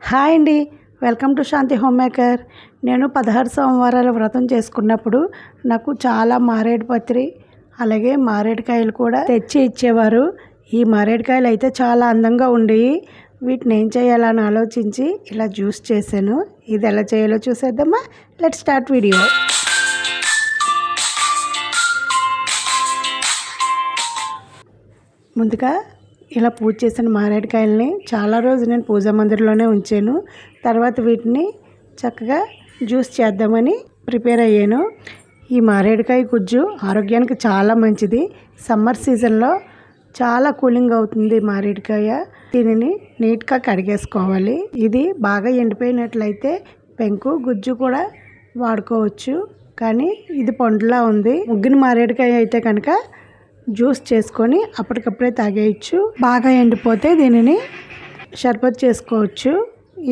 Hi అండి. Welcome to Shanti home maker నేను పదహారు సోమవారాల వ్రతం చేసుకున్నప్పుడు నాకు చాలా మారేడు పత్రి అలాగే మారేడుకాయలు కూడా తెచ్చి ఇచ్చేవారు. ఈ మారేడుకాయలు అయితే చాలా అందంగా ఉండేవి వీటిని ఏం చేయాలని ఆలోచించి ఇలా జ్యూస్ చేశాను. ఇది ఎలా చేయాలో చూసేద్దామా? Let start video. ముందుగా ఇలా పూజ చేసిన మారేడుకాయలని చాలా రోజు నేను పూజా మందిర్లోనే ఉంచాను. తర్వాత వీటిని చక్కగా జ్యూస్ చేద్దామని ప్రిపేర్ అయ్యాను. ఈ మారేడుకాయ గుజ్జు ఆరోగ్యానికి చాలా మంచిది. సమ్మర్ సీజన్లో చాలా కూలింగ్ అవుతుంది మారేడుకాయ. దీనిని నీట్గా కడిగేసుకోవాలి. ఇది బాగా ఎండిపోయినట్లయితే పెంకు గుజ్జు కూడా వాడుకోవచ్చు. కానీ ఇది పండులా ఉంది. ముగ్గుని మారేడుకాయ అయితే కనుక జ్యూస్ చేసుకొని అప్పటికప్పుడే తాగేయచ్చు. బాగా ఎండిపోతే దీనిని షర్బత్ చేసుకోవచ్చు.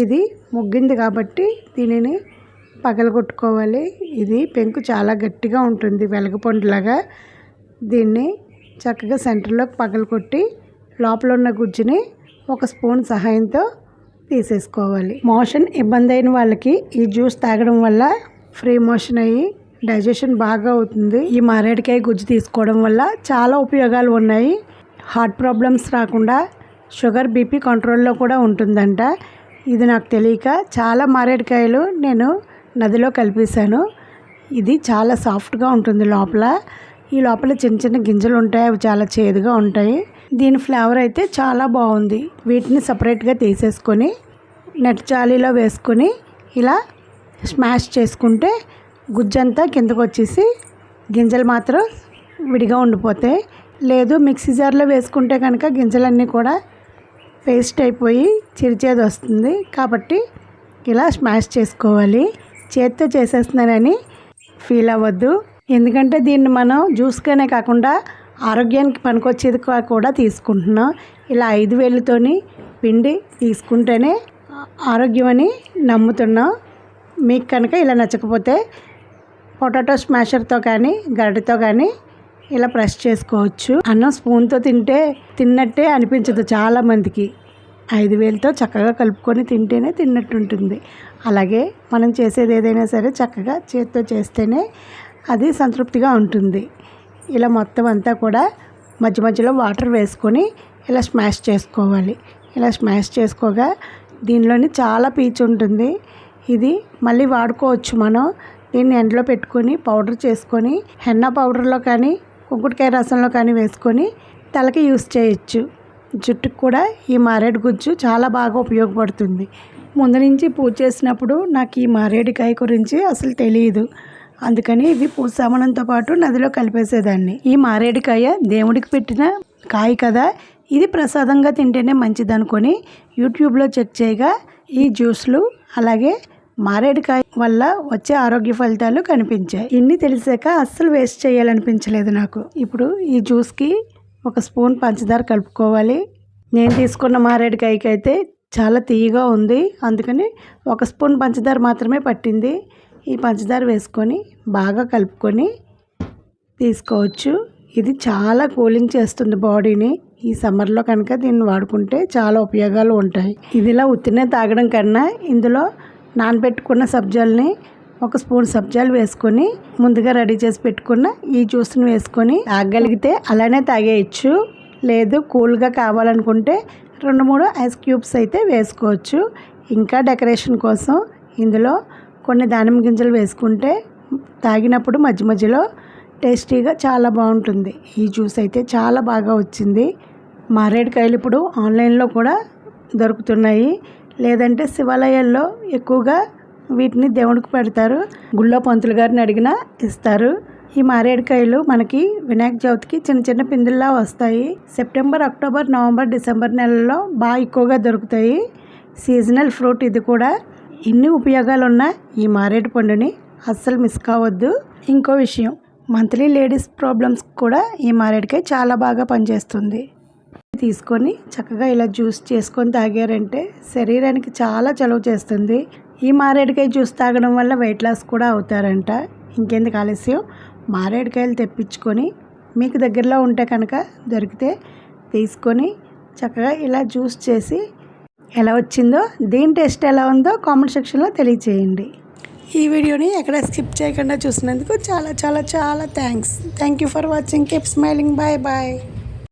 ఇది ముగ్గింది కాబట్టి దీనిని పగలగొట్టుకోవాలి. ఇది పెంకు చాలా గట్టిగా ఉంటుంది వెలగపండులాగా దీన్ని చక్కగా సెంటర్లోకి పగలగొట్టి లోపల ఉన్న గుజ్జుని ఒక స్పూన్ సహాయంతో తీసేసుకోవాలి. మోషన్ ఇబ్బంది అయిన వాళ్ళకి ఈ జ్యూస్ తాగడం వల్ల ఫ్రీ మోషన్ అయ్యి డైజెషన్ బాగా అవుతుంది. ఈ మారేడుకాయ గుజ్జు తీసుకోవడం వల్ల చాలా ఉపయోగాలు ఉన్నాయి. హార్ట్ ప్రాబ్లమ్స్ రాకుండా షుగర్ బీపీ కంట్రోల్లో కూడా ఉంటుందంట. ఇది నాకు తెలియక చాలా మారేడుకాయలు నేను నదిలో కలిపేశాను. ఇది చాలా సాఫ్ట్గా ఉంటుంది లోపల. ఈ లోపల చిన్న చిన్న గింజలు ఉంటాయి. అవి చాలా చేదుగా ఉంటాయి. దీని ఫ్లేవర్ అయితే చాలా బాగుంది. వీటిని సపరేట్గా తీసేసుకొని నెట్ జాలీలో వేసుకొని ఇలా స్మాష్ చేసుకుంటే గుజ్జంతా కిందకు వచ్చేసి గింజలు మాత్రం విడిగా ఉండిపోతాయి లేదు మిక్సీ జార్లో వేసుకుంటే కనుక గింజలన్నీ కూడా పేస్ట్ అయిపోయి చిరిచేది వస్తుంది. కాబట్టి ఇలా స్మాష్ చేసుకోవాలి. చేత్తో చేసేస్తున్నానని ఫీల్ అవ్వద్దు. ఎందుకంటే దీన్ని మనం జ్యూస్గానే కాకుండా ఆరోగ్యానికి పనికొచ్చేది కూడా తీసుకుంటున్నాం. ఇలా ఐదు వేలతోని పిండి తీసుకుంటేనే ఆరోగ్యం అని నమ్ముతున్నాం. మీకు కనుక ఇలా నచ్చకపోతే పొటాటో స్మాషర్తో కానీ గరిటతో కానీ ఇలా ప్రెస్ చేసుకోవచ్చు. అన్నం స్పూన్తో తింటే తిన్నట్టే అనిపించదు చాలామందికి ఐదు వేలతో చక్కగా కలుపుకొని తింటేనే తిన్నట్టు ఉంటుంది అలాగే మనం చేసేది ఏదైనా సరే చక్కగా చేతితో చేస్తేనే అది సంతృప్తిగా ఉంటుంది. ఇలా మొత్తం అంతా కూడా మధ్య మధ్యలో వాటర్ వేసుకొని ఇలా స్మాష్ చేసుకోవాలి. ఇలా స్మాష్ చేసుకోగా దీనిలోని చాలా పీచు ఉంటుంది. ఇది మళ్ళీ వాడుకోవచ్చు మనం. దీన్ని ఎండలో పెట్టుకొని పౌడర్ చేసుకొని హెన్న పౌడర్లో కానీ కుంకుడుకాయ రసంలో కానీ వేసుకొని తలకి యూస్ చేయొచ్చు. జుట్టుకు కూడా ఈ మారేడు గుజ్జు చాలా బాగా ఉపయోగపడుతుంది. ముందు నుంచి పూజ చేసినప్పుడు నాకు ఈ మారేడుకాయ గురించి అసలు తెలియదు. అందుకని ఇవి పూసామనంతో పాటు నదిలో కలిపేసేదాన్ని. ఈ మారేడుకాయ దేవుడికి పెట్టిన కాయ కదా ఇది ప్రసాదంగా తింటేనే మంచిది అనుకొని యూట్యూబ్లో చెక్ చేయగా ఈ జ్యూస్లు అలాగే మారేడుకాయ వల్ల వచ్చే ఆరోగ్య ఫలితాలు కనిపించాయి. ఇన్ని తెలిసాక అస్సలు వేస్ట్ చేయాలనిపించలేదు నాకు. ఇప్పుడు ఈ జ్యూస్కి ఒక స్పూన్ పంచదార కలుపుకోవాలి. నేను తీసుకున్న మారేడుకాయకి అయితే చాలా తీయగా ఉంది. అందుకని ఒక స్పూన్ పంచదార మాత్రమే పట్టింది. ఈ పంచదార వేసుకొని బాగా కలుపుకొని తీసుకోవచ్చు. ఇది చాలా కూలింగ్ చేస్తుంది బాడీని. ఈ సమ్మర్లో కనుక దీన్ని వాడుకుంటే చాలా ఉపయోగాలు ఉంటాయి. ఇదిలా ఉత్తినే తాగడం కన్నా ఇందులో నానబెట్టుకున్న సబ్జాల్ని ఒక స్పూన్ సబ్జాలు వేసుకొని ముందుగా రెడీ చేసి పెట్టుకున్న ఈ జ్యూస్ని వేసుకొని తాగగలిగితే అలానే తాగేయచ్చు. లేదు కూల్గా కావాలనుకుంటే రెండు మూడు ఐస్ క్యూబ్స్ అయితే వేసుకోవచ్చు. ఇంకా డెకరేషన్ కోసం ఇందులో కొన్ని దానిమ్మ గింజలు వేసుకుంటే తాగినప్పుడు మధ్య మధ్యలో టేస్టీగా చాలా బాగుంటుంది. ఈ జ్యూస్ అయితే చాలా బాగా వచ్చింది. మారేడుకాయలు ఇప్పుడు ఆన్లైన్లో కూడా దొరుకుతున్నాయి. లేదంటే శివాలయాల్లో ఎక్కువగా వీటిని దేవుడికి పెడతారు. గుళ్ళో పంతులు గారిని అడిగినా ఇస్తారు. ఈ మారేడుకాయలు మనకి వినాయక చవితికి చిన్న చిన్న పిందుల్లా వస్తాయి. సెప్టెంబర్ అక్టోబర్ నవంబర్ డిసెంబర్ నెలల్లో బాగా ఎక్కువగా దొరుకుతాయి. సీజనల్ ఫ్రూట్ ఇది కూడా. ఎన్ని ఉపయోగాలున్న ఈ మారేడు పండుని అస్సలు మిస్ కావద్దు. ఇంకో విషయం మంత్లీ లేడీస్ ప్రాబ్లమ్స్ కూడా ఈ మారేడుకాయ చాలా బాగా పనిచేస్తుంది. తీసుకొని చక్కగా ఇలా జ్యూస్ చేసుకొని తాగారంటే శరీరానికి చాలా చలువ చేస్తుంది. ఈ మారేడుకాయ జ్యూస్ తాగడం వల్ల వెయిట్ లాస్ కూడా అవుతారంట. ఇంకెందుకు ఆలస్యం? మారేడుకాయలు తెప్పించుకొని మీకు దగ్గరలో ఉంటే కనుక దొరికితే తీసుకొని చక్కగా ఇలా జ్యూస్ చేసి ఎలా వచ్చిందో దీని టేస్ట్ ఎలా ఉందో కామెంట్ సెక్షన్లో తెలియచేయండి. ఈ వీడియోని ఎక్కడ స్కిప్ చేయకుండా చూసినందుకు చాలా చాలా చాలా thanks. Thank you for watching. Keep smiling bye bye